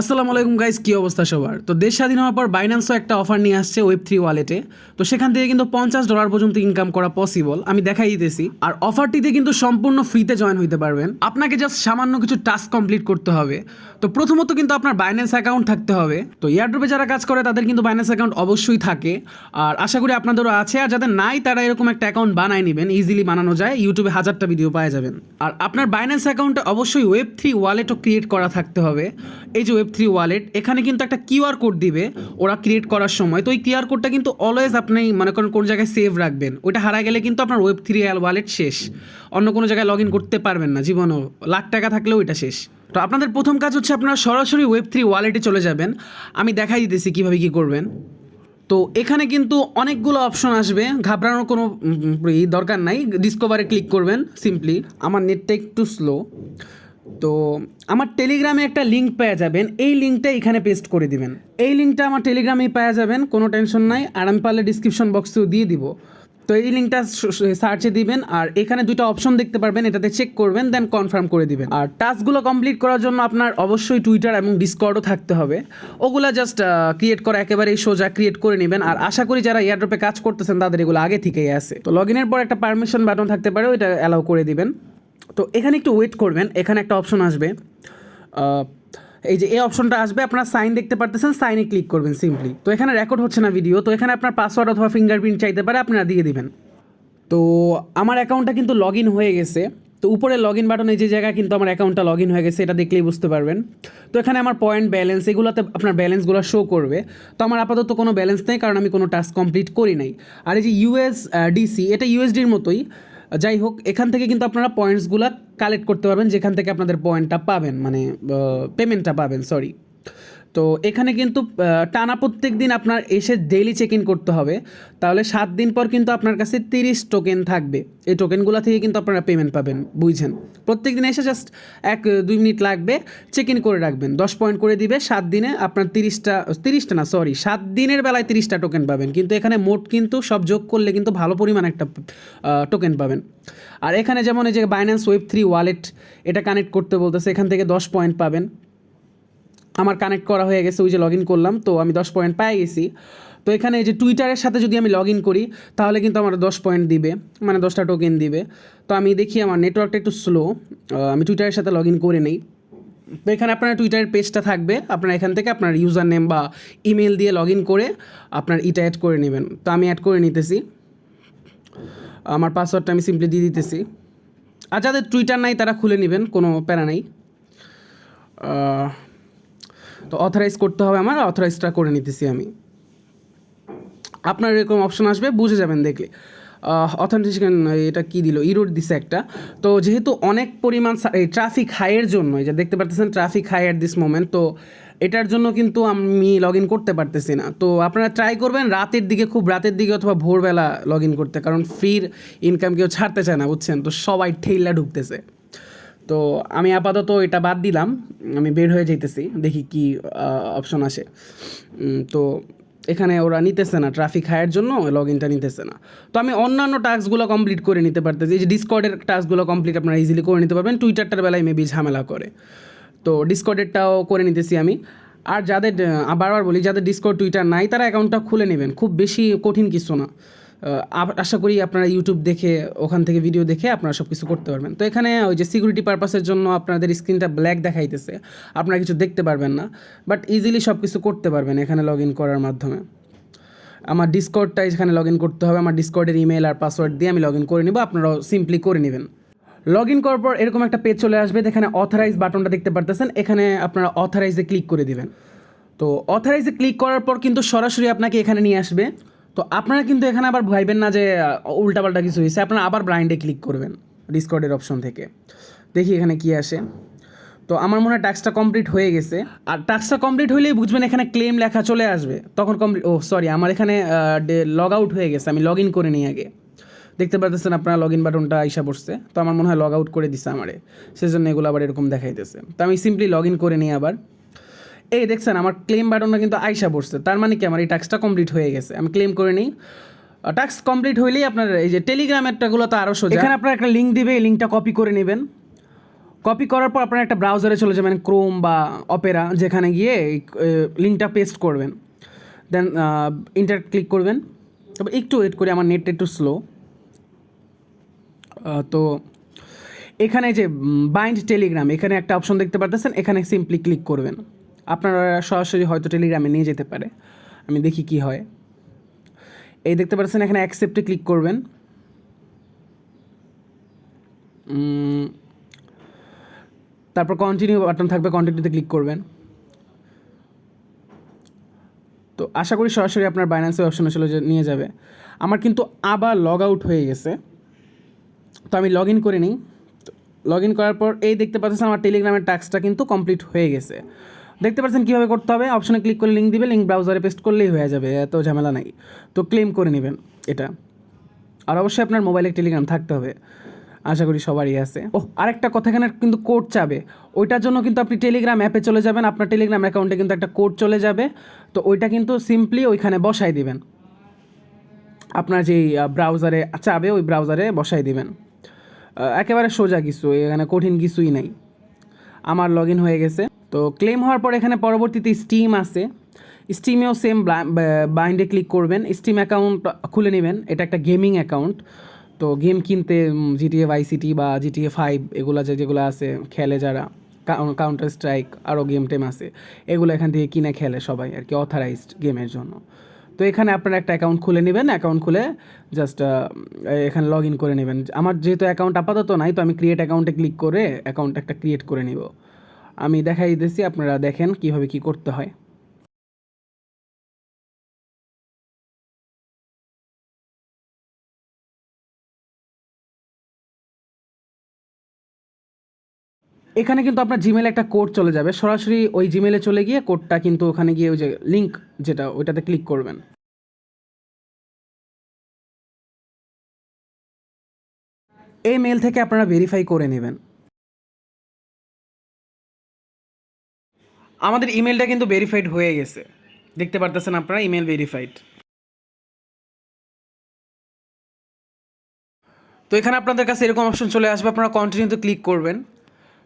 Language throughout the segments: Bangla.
আসসালামু আলাইকুম গাইজ কী অবস্থা সবার? তো দেশ স্বাধীন হওয়ার পর বাইন্যান্সও একটা অফার নিয়ে আসছে ওয়েব থ্রি ওয়ালেটে তো সেখান থেকে কিন্তু পঞ্চাশ ডলার পর্যন্ত ইনকাম করা পসিবল আমি দেখাই দিতেছি। আর অফারটিতে কিন্তু সম্পূর্ণ ফ্রিতে জয়েন হইতে পারবেন। আপনাকে জাস্ট সামান্য কিছু টাস্ক কমপ্লিট করতে হবে। তো প্রথমত কিন্তু আপনার বাইন্যান্স অ্যাকাউন্ট থাকতে হবে। তো এয়ারড্রপে যারা কাজ করে, তাদের কিন্তু বাইন্যান্স অ্যাকাউন্ট অবশ্যই থাকে। আর আশা করি আপনাদেরও আছে, আর যাদের নাই, তারা এরকম একটা অ্যাকাউন্ট বানায় নেবেন। ইজিলি বানানো যায় ইউটিউবে হাজারটা ভিডিও পাওয়া যাবেন। আর আপনার বাইন্যান্স অ্যাকাউন্টে অবশ্যই ওয়েব থ্রি ওয়ালেটও ক্রিয়েট করা থাকতে হবে। এই যে ওয়েব থ্রি ওয়ালেট এখানে কিন্তু একটা কিউআর কোড দিবে, ওরা ক্রিয়েট করার সময়। তো ওই কিউআর কোডটা কিন্তু অলওয়েজ আপনি মনে করেন কোন জায়গায় সেভ রাখবেন। ওইটা হারা গেলে কিন্তু আপনার ওয়েব থ্রি ওয়ালেট শেষ। অন্য কোনো জায়গায় লগ ইন করতে পারবেন না জীবনও লাখ টাকা থাকলেও ওইটা শেষ। তো আপনাদের প্রথম কাজ হচ্ছে আপনারা সরাসরি ওয়েব থ্রি ওয়ালেটে চলে যাবেন। আমি দেখাই দিতেছি কীভাবে কী করবেন। তো এখানে কিন্তু অনেকগুলো অপশন আসবে। ঘাবড়ানোর কোনো দরকার নাই। ডিসকভারে ক্লিক করবেন সিম্পলি আমার নেটটা একটু স্লো তো আমার টেলিগ্রামে একটা লিঙ্ক পাওয়া যাবেন। এই লিঙ্কটা এখানে পেস্ট করে দিবেন। এই লিঙ্কটা আমার টেলিগ্রামেই পাওয়া যাবেন, কোনো টেনশন নাই। আর আমি পারলে ডিসক্রিপশন বক্সেও দিয়ে দিব। তো এই লিঙ্কটা সার্চে দিবেন, আর এখানে দুটো অপশন দেখতে পারবেন, এটাতে চেক করবেন দেন কনফার্ম করে দিবেন। আর টাস্কগুলো কমপ্লিট করার জন্য আপনার অবশ্যই টুইটার এবং ডিসকর্ডও থাকতে হবে। ওগুলা জাস্ট ক্রিয়েট করা একেবারেই সোজা ক্রিয়েট করে নেবেন। আর আশা করি যারা এয়ারড্রপে কাজ করতেছেন, তাদের এগুলো আগে থেকেই আছে। তো লগ পর একটা পারমিশন বাটন থাকতে পারে, ওইটা অ্যালাউ করে দিবেন। তো এখানে একটু ওয়েট করবেন, এখানে একটা অপশন আসবে। এই যে এই অপশনটা আসবে, আপনার সাইন দেখতে পারতেছেন সাইনে ক্লিক করবেন সিম্পলি তো এখানে রেকর্ড হচ্ছে না ভিডিও তো এখানে আপনার পাসওয়ার্ড অথবা ফিঙ্গারপ্রিন্ট চাইতে পারে, আপনারা দিয়ে দিবেন। তো আমার অ্যাকাউন্টটা কিন্তু লগ ইন হয়ে গেছে। তো উপরে লগ ইন বাটনে যে জায়গায় কিন্তু আমার অ্যাকাউন্টটা লগ ইন হয়ে গেছে, এটা দেখলেই বুঝতে পারবেন। তো এখানে আমার পয়েন্ট ব্যালেন্স এগুলোতে আপনার ব্যালেন্সগুলো শো করবে। তো আমার আপাতত কোনো ব্যালেন্স নেই, কারণ আমি কোনো টাস্ক কমপ্লিট করি নাই। আর এই যে ইউএস ডিসি এটা ইউএসডির মতোই। যাই হোক, এখান থেকে কিন্তু আপনারা পয়েন্টসগুলো কালেক্ট করতে পারবেন, যেখান থেকে আপনাদের পয়েন্টটা পাবেন মানে পেমেন্টটা পাবেন সরি তো এখানে কিন্তু টানা প্রত্যেক দিন আপনার এসে ডেইলি চেক ইন করতে হবে। তাহলে সাত দিন পর কিন্তু আপনার কাছে তিরিশ টোকেন থাকবে। এই টোকেনগুলো থেকে কিন্তু আপনারা পেমেন্ট পাবেন, বুঝছেন? প্রত্যেক দিন এসে জাস্ট এক, দুই মিনিট লাগবে চেক ইন করে রাখবেন। দশ পয়েন্ট করে দিবে, সাত দিনে আপনার তিরিশটা তিরিশটা না সরি সাত দিনের বেলায় তিরিশটা টোকেন পাবেন। কিন্তু এখানে মোট কিন্তু সব যোগ করলে কিন্তু ভালো পরিমাণ একটা টোকেন পাবেন। আর এখানে যেমন এই যে বাইন্যান্স ওয়েব থ্রি ওয়ালেট এটা কানেক্ট করতে বলতেছে, এখান থেকে দশ পয়েন্ট পাবেন। আমার কানেক্ট করা হয়ে গেছে, ওই যে লগ ইন করলাম, তো আমি দশ পয়েন্ট পেয়ে গেছি। তো এখানে এই যে টুইটারের সাথে যদি আমি লগ ইন করি, তাহলে কিন্তু আমার দশ পয়েন্ট দিবে মানে দশটা টোকেন দিবে। তো আমি দেখি আমার নেটওয়ার্কটা একটু স্লো আমি টুইটারের সাথে লগ ইন করে নেই। তো এখানে আপনার টুইটারের পেজটা থাকবে, আপনার এখান থেকে আপনার ইউজার নেম বা ইমেল দিয়ে লগ ইন করে আপনার ইটা অ্যাড করে নেবেন। তো আমি অ্যাড করে নিতেছি। আমার পাসওয়ার্ডটা আমি সিম্পলি দিয়ে দিতেছি। আর যাদের টুইটার নাই, তারা খুলে নেবেন, কোনো প্যারা নাই। তো অথরাইজ করতে হবে আমার অথরাইজটা করে নিতেছি আমি। আপনার এরকম অপশন আসবে, বুঝে যাবেন দেখলে। অথেন্টিকেশন এটা কি দিল? ইরোড দিছে একটা। তো যেহেতু অনেক পরিমাণ ট্রাফিক হাইয়ের জন্য যে দেখতে পারতেছেন traffic high at this moment তো এটার জন্য কিন্তু আমি লগ ইন করতে পারতেছি না। তো আপনারা ট্রাই করবেন রাতের দিকে, খুব রাতের দিকে অথবা ভোরবেলা লগ ইন করতে, কারণ ফ্রির ইনকাম কেউ ছাড়তে চায় না, বুঝছেন? তো সবাই ঠেইলা ঢুকতেছে। তো আমি আপাতত এটা বাদ দিলাম, আমি বের হয়ে যাইতেছি, দেখি কি অপশন আসে। তো এখানে ওরা নিতেছে না ট্রাফিক হায়ের জন্য লগ ইনটা নিতেছে না। তো আমি অন্যান্য টাস্কগুলো কমপ্লিট করে নিতে পারতেছি, এই যে ডিসকর্ডের টাস্কগুলো কমপ্লিট আপনারা ইজিলি করে নিতে পারবেন টুইটারটার বেলায় মেবি ঝামেলা করে। তো ডিসকর্ডেরটাও করে নিতেছি আমি। আর যাদের বারবার বলি, যাদের ডিসকর্ড টুইটার নাই, তারা অ্যাকাউন্টটা খুলে নেবেন, খুব বেশি কঠিন কিছু না। আশা করি আপনারা ইউটিউব দেখে, ওখান থেকে ভিডিও দেখে আপনারা সব কিছু করতে পারবেন। তো এখানে ওই যে সিকিউরিটি পারপাসের জন্য আপনাদের স্ক্রিনটা ব্ল্যাক দেখাইতেছে। আপনারা কিছু দেখতে পারবেন না বাট ইজিলি সব কিছু করতে পারবেন এখানে লগ ইন করার মাধ্যমে। আমার ডিসকর্ডটা এখানে লগ ইন করতে হবে, আমার ডিসকর্ডের ইমেল আর পাসওয়ার্ড দিয়ে আমি লগ ইন করে নিব, আপনারাও সিম্পলি করে নেবেন। লগ ইন করার পর এরকম একটা পেজ চলে আসবে এখানে অথরাইজ বাটনটা দেখতে পারতেছেন, এখানে আপনারা অথরাইজে ক্লিক করে দিবেন। তো অথরাইজে ক্লিক করার পর কিন্তু সরাসরি আপনাকে এখানে নিয়ে আসবে। তো আপনারা কিন্তু এখানে আবার ভাইবেন না যে উল্টাপাল্টা কিছু হয়েছে। আপনারা আবার ব্লাইন্ডে ক্লিক করবেন ডিসকর্ডের অপশন থেকে। দেখি এখানে কি আসে। তো আমার মনে হয় টাস্কটা কমপ্লিট হয়ে গেছে। আর টাস্কটা কমপ্লিট হলেই বুঝবেন এখানে ক্লেম লেখা চলে আসবে। তখন কমপ্লিট ও সরি আমার এখানে লগ আউট হয়ে গেছে। আমি লগ ইন করে নিই আগে। দেখতে পারতেছেন আপনারা লগ ইন বাটনটা আইসা পড়ছে। তো আমার মনে হয় লগ আউট করে দিছে আমারে। সেজন্য এগুলো আবার এরকম দেখাইতেছে। তো আমি সিম্পলি লগ ইন করে নিই আবার। এই দেখছেন, আমার ক্লেম বাটনটা কিন্তু আইসা পড়ছে। তার মানে কি, আমার এই টাস্কটা কমপ্লিট হয়ে গেছে। আমি ক্লেম করে নিই। টাস্ক কমপ্লিট হইলেই আপনার এই যে টেলিগ্রামেরটাগুলো তো আরও সোজা। এখানে আপনার একটা লিঙ্ক দিবে, এই লিঙ্কটা কপি করে নেবেন। কপি করার পর আপনার একটা ব্রাউজারে চলে যাবেন ক্রোম বা অপেরা যেখানে গিয়ে লিঙ্কটা পেস্ট করবেন। দেন ইন্টার ক্লিক করবেন। তবে একটু ওয়েট করি, আমার নেটটা একটু স্লো তো এখানে যে বাইন্ড টেলিগ্রাম এখানে একটা অপশন দেখতে পারতেছেন, এখানে সিম্পলি ক্লিক করবেন। আপনারা সরাসরি হয়তো টেলিগ্রামে নিয়ে যেতে পারে। আমি দেখি কি হয়। এই দেখতে পাচ্ছেন এখানে অ্যাকসেপ্টে ক্লিক করবেন। তারপর কন্টিনিউ বাটন থাকবে কন্টিনিউতে ক্লিক করবেন। তো আশা করি সরাসরি আপনার বাইন্যান্সের অপশনে চলে নিয়ে যাবে। আমার কিন্তু আবার লগ আউট হয়ে গেছে। তো আমি লগ ইন করে নিই। লগ ইন করার পর এই দেখতে পাচ্ছেন আমার টেলিগ্রামের টাস্কটা কিন্তু কমপ্লিট হয়ে গেছে। দেখতে পাচ্ছেন কীভাবে করতে হবে? অপশনে ক্লিক করে লিঙ্ক দিবে লিঙ্ক ব্রাউজারে পেস্ট করলেই হয়ে যাবে, এত ঝামেলা নাই। তো ক্লেম করে নেবেন এটা। আর অবশ্যই আপনার মোবাইলে টেলিগ্রাম থাকতে হবে। আশা করি সবারই আছে। ও আরেকটা কথা, এখানে কিন্তু কোড চাবে। ওইটার জন্য কিন্তু আপনি টেলিগ্রাম অ্যাপে চলে যাবেন। আপনার টেলিগ্রাম অ্যাকাউন্টে কিন্তু একটা কোড চলে যাবে। তো ওইটা কিন্তু সিম্পলি ওইখানে বসাই দিবেন। আপনার যেই ব্রাউজারে চাবে, ওই ব্রাউজারে বসাই দিবেন। একেবারে সোজা কিছু, এখানে কঠিন কিছুই নাই। আমার লগ ইন হয়ে গেছে। তো ক্লেম হওয়ার পর এখানে পরবর্তীতে স্টিম আছে। স্টিমেও সেম বাইন্ডে ক্লিক করবেন। স্টিম অ্যাকাউন্ট খুলে নেবেন। এটা একটা গেমিং অ্যাকাউন্ট তো গেম কিনতে জিটিএ ভাই সিটি বা জিটিএ ফাইভ এগুলো যে, যেগুলো আছে, খেলে যারা। কাউন্টার স্ট্রাইক আরও গেম টেম আছে। এগুলো এখান থেকে কিনে খেলে সবাই আর কি অথরাইজড গেমের জন্য। তো এখানে আপনারা একটা অ্যাকাউন্ট খুলে নেবেন। অ্যাকাউন্ট খুলে জাস্ট এখানে লগ ইন করে নেবেন। আমার যেহেতু অ্যাকাউন্ট আপাতত নাই, তো আমি ক্রিয়েট অ্যাকাউন্টে ক্লিক করে অ্যাকাউন্ট একটা ক্রিয়েট করে নিব। আমি দেখাই দিতেছি, আপনারা দেখেন কীভাবে কি করতে হয়। এখানে কিন্তু আপনার জিমেলে একটা কোড চলে যাবে। সরাসরি ওই জিমেলে চলে গিয়ে কোডটা কিন্তু ওখানে গিয়ে ওই যে লিঙ্ক যেটা, ওইটাতে ক্লিক করবেন। এই মেল থেকে আপনারা ভেরিফাই করে নেবেন। আমাদের ইমেলটা কিন্তু ভেরিফাইড হয়ে গেছে। দেখতে পারতেছেন আপনারা ইমেল ভেরিফাইড তো এখানে আপনাদের কাছে এরকম অপশন চলে আসবে, আপনারা কন্টিনিউতে ক্লিক করবেন।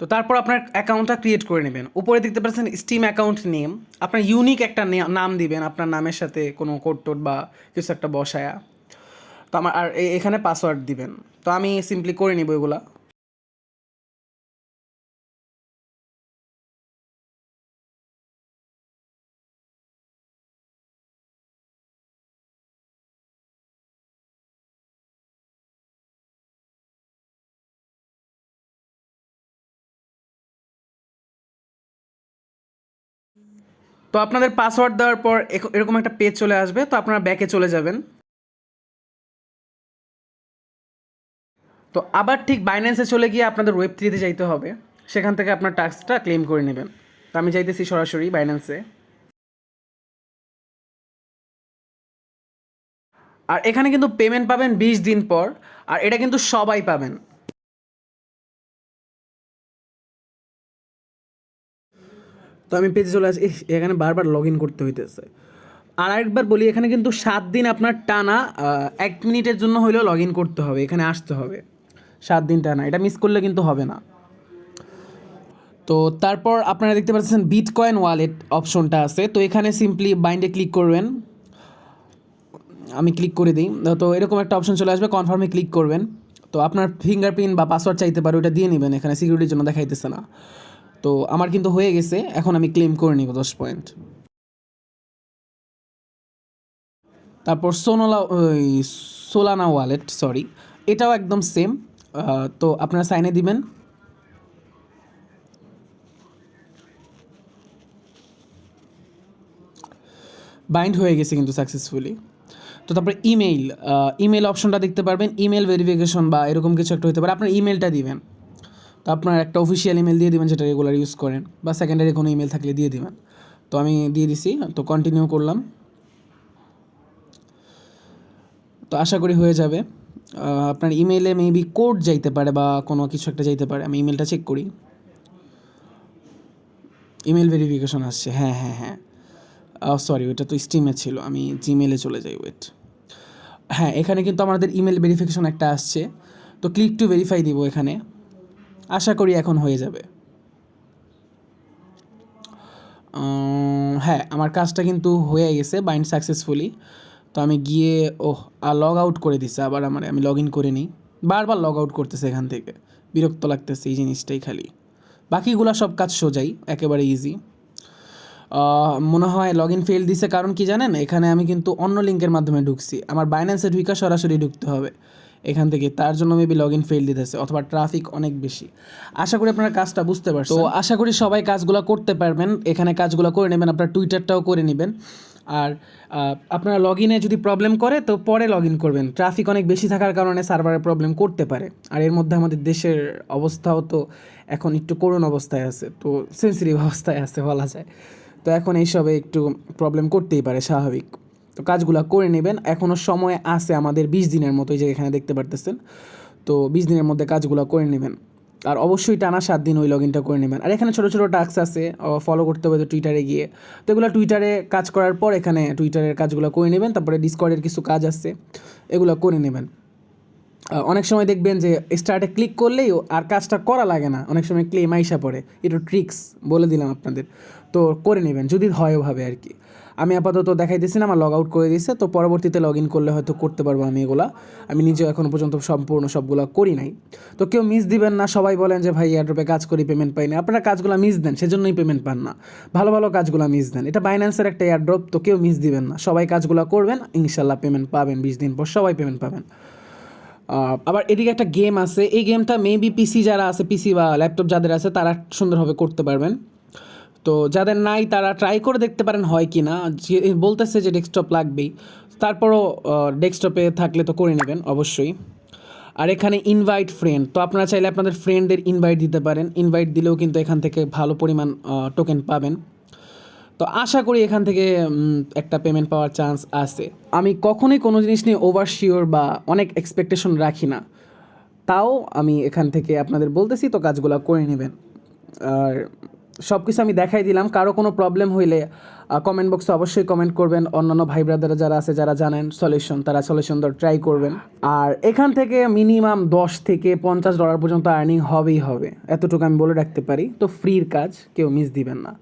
তো তারপর আপনার অ্যাকাউন্টটা ক্রিয়েট করে নেবেন। উপরে দেখতে পাচ্ছেন স্টিম অ্যাকাউন্ট নেম আপনার ইউনিক একটা নাম দিবেন আপনার নামের সাথে কোনো কোড টোড বা কিছু একটা বসায়া। তো আমার, আর এখানে পাসওয়ার্ড দিবেন। তো আমি সিম্পলি করে নিব এগুলা। তো আপনাদের পাসওয়ার্ড দেওয়ার পর এরকম একটা পেজ চলে আসবে, তো আপনারা ব্যাকে চলে যাবেন। তো আবার ঠিক বাইন্যান্সে চলে গিয়ে আপনাদের ওয়েব থ্রিতে যাইতে হবে। সেখান থেকে আপনার টাস্কটা ক্লেম করে নেবেন। তো আমি যাইতেছি সরাসরি বাইন্যান্সে আর এখানে কিন্তু পেমেন্ট পাবেন বিশ দিন পর, আর এটা কিন্তু সবাই পাবেন। তো আমি পেজে চলে আসি এখানে বারবার লগ ইন করতে হইতেছে। আর একবার বলি, এখানে কিন্তু সাত দিন আপনার টানা এক মিনিটের জন্য হলেও লগ ইন করতে হবে, এখানে আসতে হবে। সাত দিন টানা, এটা মিস করলে কিন্তু হবে না। তো তারপর আপনারা দেখতে পাচ্ছেন বিটকয়েন ওয়ালেট অপশনটা আছে। তো এখানে সিম্পলি বাইন্ডে ক্লিক করবেন। আমি ক্লিক করে দিই। তো এরকম একটা অপশন চলে আসবে কনফার্মে ক্লিক করবেন। তো আপনার ফিঙ্গারপ্রিন্ট বা পাসওয়ার্ড চাইতে পারে, ওটা দিয়ে নেবেন। এখানে সিকিউরিটির জন্য দেখাইতেছে না। তো আমার কিন্তু হয়ে গেছে, এখন আমি ক্লেম করে নিব দশ পয়েন্ট তারপর সোনোলা, ওই সোলানা ওয়ালেট সরি এটাও একদম সেম তো আপনারা সাইনে দিবেন। বাইন্ড হয়ে গেছে কিন্তু সাকসেসফুলি তো তারপরে ইমেইল ইমেল অপশনটা দেখতে পারবেন ইমেল ভেরিফিকেশন বা এরকম কিছু একটা হতে পারে, আপনার ইমেলটা দিবেন। তো আপনার একটা অফিসিয়াল ইমেল দিয়ে দিবেন যেটা রেগুলার ইউজ করেন বা সেকেন্ডারি কোনো ইমেল থাকলে দিয়ে দিবেন। তো আমি দিয়ে দিছি, তো কন্টিনিউ করলাম। তো আশা করি হয়ে যাবে। আপনার ইমেইলে মেবি কোড যাইতে পারে বা কোনো কিছু একটা যাইতে পারে, আমি ইমেলটা চেক করি। ইমেল ভেরিফিকেশন আসছে হ্যাঁ হ্যাঁ হ্যাঁ। সরি ওটা তো স্টিমে ছিল, আমি জিমেলে চলে যাই ওয়েট হ্যাঁ এখানে কিন্তু আমাদের ইমেল ভেরিফিকেশন একটা আসছে। তো ক্লিক টু ভেরিফাই দিব এখানে। আশা করি এখন হয়ে যাবে। হ্যাঁ আমার কাজটা কিন্তু হয়ে গেছে বাইন্ড সাকসেসফুলি তো আমি গিয়ে, ওহ লগ আউট করে দিছে, আবার আমার, আমি লগ ইন করে নিই। বারবার লগ আউট করতেছে এখান থেকে। বিরক্ত লাগতেছে এই জিনিসটাই খালি। বাকিগুলো সব কাজ সোজাই, একেবারে ইজি মনে হয় লগ ইন ফেল দিছে কারণ কি জানেন? এখানে আমি কিন্তু অন্য লিঙ্কের মাধ্যমে ঢুকছি। আমার বাইন্যান্সে ঢুকা সরাসরি ঢুকতে হবে। এখান থেকে। তার জন্য মেবি লগ ইন ফেল দিতেছে অথবা ট্রাফিক অনেক বেশি। আশা করি আপনারা কাজটা বুঝতে পারছেন। তো আশা করি সবাই কাজগুলো করতে পারবেন। এখানে কাজগুলো করে নেবেন, আপনার টুইটারটাও করে নেবেন। আর আপনারা লগ ইনে যদি প্রবলেম করে, তো পরে লগ ইন করবেন। ট্রাফিক অনেক বেশি থাকার কারণে সার্ভারে প্রবলেম করতে পারে। আর এর মধ্যে আমাদের দেশের অবস্থাও তো এখন একটু করুণ অবস্থায় আছে। তো সেন্সিটিভ অবস্থায় আছে বলা যায়। তো এখন এইসবে একটু প্রবলেম করতেই পারে, স্বাভাবিক। তো কাজগুলো করে নেবেন। এখনও সময় আছে আমাদের বিশ দিনের মতো যে এখানে দেখতে পারতেছেন। তো বিশ দিনের মধ্যে কাজগুলো করে নেবেন। আর অবশ্যই টানা সাত দিন ওই লগ ইনটা করে নেবেন। আর এখানে ছোটো ছোটো টাস্ক আছে ফলো করতে হবে টুইটারে গিয়ে। তো এগুলো টুইটারে কাজ করার পর এখানে টুইটারের কাজগুলো করে নেবেন। তারপরে ডিসকর্ডের কিছু কাজ আছে, এগুলো করে নেবেন। অনেক সময় দেখবেন যে স্টার্টে ক্লিক করলেই আর কাজটা করা লাগে না। অনেক সময় ক্লেম আইসা পড়ে। একটু ট্রিক্স বলে দিলাম আপনাদের। তো করে নেবেন, যদি হয় ওভাবে আর কি। আমি আপাতত দেখাইতেছি না, আমার লগ আউট করে দিয়েছে, তো পরবর্তীতে লগ ইন করলে হয়তো করতে পারব আমি এগুলা। আমি নিজেও এখনও পর্যন্ত সম্পূর্ণ সবগুলো করি নাই। তো কেউ মিস দিবেন না, সবাই বলেন যে, ভাই এয়ারড্রপে কাজ করি পেমেন্ট পাই না। আপনারা কাজগুলো মিস দেন, সেজন্যই পেমেন্ট পান না। ভালো ভালো কাজগুলো মিস দেন। এটা বাইন্যান্সের একটা এয়ারড্রপ তো কেউ মিস দিবেন না। সবাই কাজগুলো করবেন, ইনশাল্লাহ পেমেন্ট পাবেন, বিশ দিন পর সবাই পেমেন্ট পাবেন। আবার এদিকে একটা গেম আছে। এই গেমটা মেবি পিসি যারা আছে পিসি বা ল্যাপটপ যাদের আছে, তারা সুন্দরভাবে করতে পারবেন। তো যাদের নাই তারা ট্রাই করে দেখতে পারেন হয় কি না। বলতেছে যে ডেস্কটপ লাগবেই। তারপরও ডেস্কটপে থাকলে তো করে নেবেন, অবশ্যই। আর এখানে ইনভাইট ফ্রেন্ড তো আপনারা চাইলে আপনাদের ফ্রেন্ডদের ইনভাইট দিতে পারেন। ইনভাইট দিলেও কিন্তু এখান থেকে ভালো পরিমাণ টোকেন পাবেন। তো আশা করি এখান থেকে একটা পেমেন্ট পাওয়ার চান্স আছে। আমি কখনোই কোনো জিনিস নিয়ে ওভার শিওর বা অনেক এক্সপেকটেশন রাখি না। তাও আমি এখান থেকে আপনাদের বলতেছি, তো কাজগুলো করে নেবেন। আর সব কিছু আমি দেখাই দিলাম। কারও কোনো প্রবলেম হইলে কমেন্ট বক্সে অবশ্যই কমেন্ট করবেন। অন্যান্য ভাই ব্রাদাররা যারা আছে, যারা জানেন সলিউশন তারা সলিউশন দর ট্রাই করবেন। আর এখান থেকে মিনিমাম দশ থেকে পঞ্চাশ ডলার পর্যন্ত আর্নিং হবেই হবে। এতটুকু আমি বলে রাখতে পারি। তো ফ্রির কাজ, কেউ মিস দিবেন না।